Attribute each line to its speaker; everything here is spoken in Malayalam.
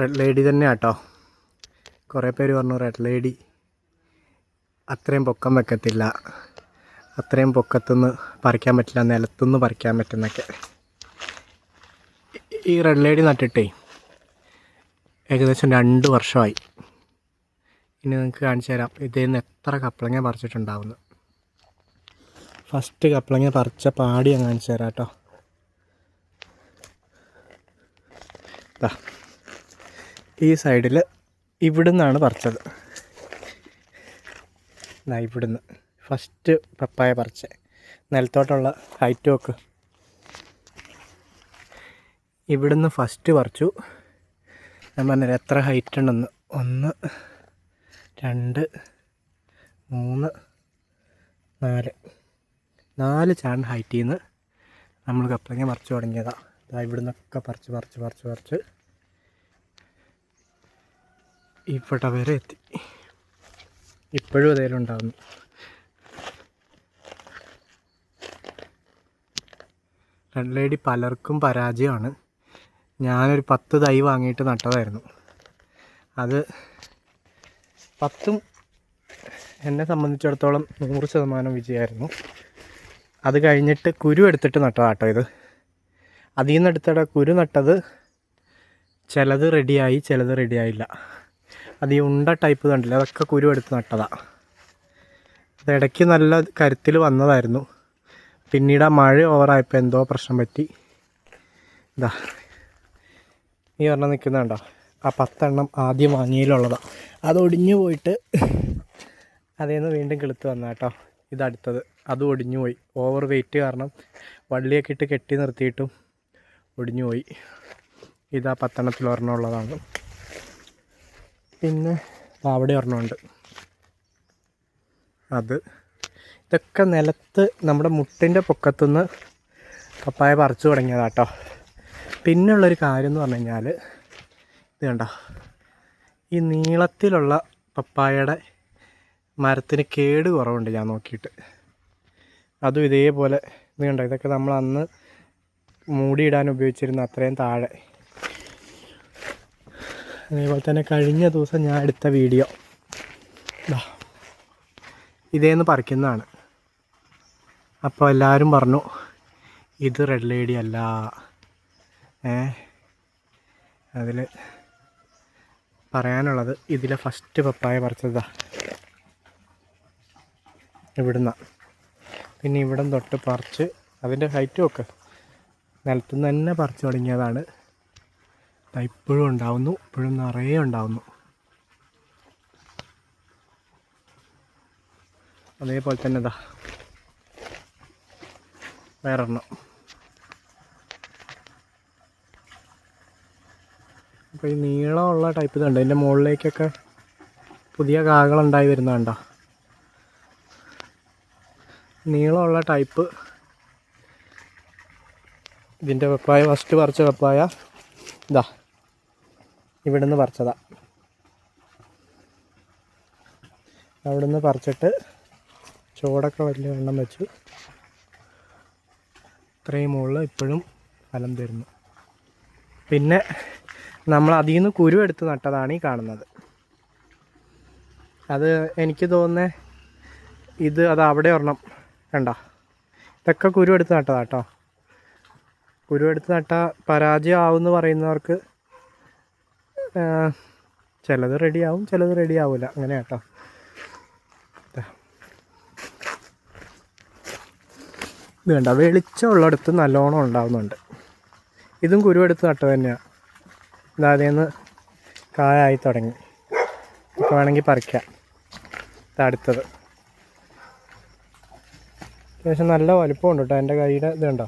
Speaker 1: റെഡ് ലേഡി തന്നെ കേട്ടോ കുറേ പേര് പറഞ്ഞു റെഡ് ലേഡി അത്രയും പൊക്കം വെക്കത്തില്ല. അത്രയും പൊക്കത്തുനിന്ന് പറിക്കാൻ പറ്റില്ല നിലത്തുനിന്ന് പറിക്കാൻ പറ്റുന്നൊക്കെ. ഈ റെഡ് ലേഡി നട്ടിട്ടേ ഏകദേശം രണ്ട് വർഷമായി. ഇനി നിങ്ങൾക്ക് കാണിച്ചു തരാം. ഇതിൽ നിന്ന് എത്ര കപ്പളങ്ങ പറിച്ചിട്ടുണ്ടാവുന്നു. ഫസ്റ്റ് കപ്പളങ്ങ പറിച്ച പാടി ഞാൻ കാണിച്ചു തരാം കേട്ടോ ഈ സൈഡിൽ ഇവിടുന്നാണ് പറിച്ചത്. ഇവിടുന്ന്. ഫസ്റ്റ് പപ്പായ പറിച്ച. നിലത്തോട്ടുള്ള ഹൈറ്റ് നോക്ക്. ഇവിടുന്ന് ഫസ്റ്റ് പറിച്ചു. ഞാൻ പറഞ്ഞില്ല എത്ര ഹൈറ്റ് ഉണ്ടെന്ന്. ഒന്ന് രണ്ട് മൂന്ന് നാല്. നാല് ചാണ്ട് ഹൈറ്റിൽ നിന്ന് നമ്മൾ കപ്പളങ്ങ പറിച്ചു തുടങ്ങിയതാണ് ഇവിടുന്നൊക്കെ പറിച്ച് പറിച്ച് പറിച്ച് പറിച്ച്. ഇവിടെ വരെ എത്തി. ഇപ്പോഴും അതേലും ഉണ്ടാകുന്നു റെഡ് പലർക്കും പരാജയമാണ്. ഞാനൊരു പത്ത് തൈ വാങ്ങിയിട്ട് നട്ടതായിരുന്നു. അത് പത്തും എന്നെ സംബന്ധിച്ചിടത്തോളം നൂറ് ശതമാനം വിജയമായിരുന്നു. അത് കഴിഞ്ഞിട്ട് കുരു എടുത്തിട്ട് നട്ടതാട്ടോ ഇത്. അതിൽ നിന്ന് എടുത്തിട കുരു നട്ടത് ചിലത് റെഡിയായി ചിലത് റെഡിയായില്ല അത് ഈ ഉണ്ട ടൈപ്പ് കണ്ടില്ല? അതൊക്കെ കുരു എടുത്ത് നട്ടതാണ് അത് ഇടയ്ക്ക് നല്ല കരുത്തിൽ വന്നതായിരുന്നു. പിന്നീട് ആ മഴ ഓവറായപ്പോൾ എന്തോ പ്രശ്നം പറ്റി. ഇതാ. ഈ പറഞ്ഞ നിൽക്കുന്നുണ്ടോ ആ പത്തെണ്ണം ആദ്യം വാങ്ങിയതിലുള്ളതാണ് അത് ഒടിഞ്ഞു പോയിട്ട് അതിൽ നിന്ന് വീണ്ടും കിളുത്ത് വന്ന കേട്ടോ. ഇതടുത്തത് അത് ഒടിഞ്ഞു പോയി. ഓവർ വെയിറ്റ് കാരണം വള്ളിയൊക്കെ ഇട്ട് കെട്ടി നിർത്തിയിട്ടും ഒടിഞ്ഞു പോയി. ഇതാ പത്തെണ്ണത്തിൽ ഒരെണ്ണം ഉള്ളതാണ്. പിന്നെ അവിടെ ഒരെണ്ണമുണ്ട്. അത്. ഇതൊക്കെ നിലത്ത് നമ്മുടെ മുട്ടിന്റെ പൊക്കത്തുനിന്ന് പപ്പായ പറിച്ചു തുടങ്ങിയതാട്ടോ. പിന്നുള്ളൊരു കാര്യം എന്ന് പറഞ്ഞു കഴിഞ്ഞാൽ ഇത് കണ്ടോ? ഈ നീളത്തിലുള്ള പപ്പായയുടെ മരത്തിന് കേട് കുറവുണ്ട് ഞാൻ നോക്കിയിട്ട്. അതും ഇതേപോലെ ഇത് കണ്ടോ? ഇതൊക്കെ നമ്മൾ അന്ന് മൂടിയിടാൻ ഉപയോഗിച്ചിരുന്ന അത്രയും താഴെ അതേപോലെ തന്നെ കഴിഞ്ഞ ദിവസം ഞാൻ എടുത്ത വീഡിയോ. ഇതേന്ന് പറിക്കുന്നതാണ്. അപ്പോൾ എല്ലാവരും പറഞ്ഞു ഇത് റെഡ് ലേഡി അല്ല. ഏ? അതിൽ പറയാനുള്ളത് ഇതിലെ ഫസ്റ്റ് പപ്പായ പറിച്ചതാ ഇവിടുന്ന. പിന്നെ ഇവിടം തൊട്ട് പറിച്ച് അതിന്റെ ഹൈറ്റ് ഒക്കെ. നിലത്തുനിന്ന് തന്നെ പറിച്ചു തുടങ്ങിയതാണ്. ഇപ്പോഴും ഉണ്ടാവുന്നു ഇപ്പോഴും നിറയെ ഉണ്ടാവുന്നു. അതേപോലെ തന്നെ ഇതാ വേറെണ്ണം അപ്പോൾ ഈ നീളമുള്ള ടൈപ്പ് ഇതുണ്ട് അതിന്റെ മുകളിലേക്കൊക്കെ പുതിയ കാകളുണ്ടായി വരുന്നതുണ്ടോ നീളമുള്ള ടൈപ്പ് ഇതിന്റെ വെപ്പായ ഫസ്റ്റ് പറിച്ച വെപ്പായ ഇതാ ഇവിടെ നിന്ന് പറിച്ചതാ. അവിടെ പറിച്ചിട്ട് ചോടൊക്കെ വലിയ വെള്ളം വെച്ചു. ഇത്രയും മുകളിൽ ഇപ്പോഴും ഫലം തരുന്നു. പിന്നെ നമ്മൾ അതിൽ നിന്ന് കുരു എടുത്ത് നട്ടതാണ് ഈ കാണുന്നത്. അത് എനിക്ക് തോന്നുന്നത് ഇത് അത് അവിടെ ഒരെണ്ണം കണ്ട? ഇതൊക്കെ കുരു എടുത്ത് നട്ടതാട്ടോ കുരു എടുത്ത് നട്ട പരാജയം ആവുമെന്ന് പറയുന്നവർക്ക് ചിലത് റെഡിയാവും ചിലത് റെഡി ആവില്ല അങ്ങനെ കേട്ടോ. ഇത് കണ്ട? വെളിച്ചമുള്ളടത്ത് നല്ലോണം ഉണ്ടാവുന്നുണ്ട്. ഇതും കുരുവെടുത്ത് നട്ടത് തന്നെയാണ് ഇതാദ്യം നിന്ന് കായായി തുടങ്ങി. ഇപ്പോൾ വേണമെങ്കിൽ പറിക്കാം. അടുത്തത്. അത്യാവശ്യം നല്ല വലുപ്പമുണ്ട് കേട്ടോ എന്റെ കൈയുടെ ഇത് കണ്ടോ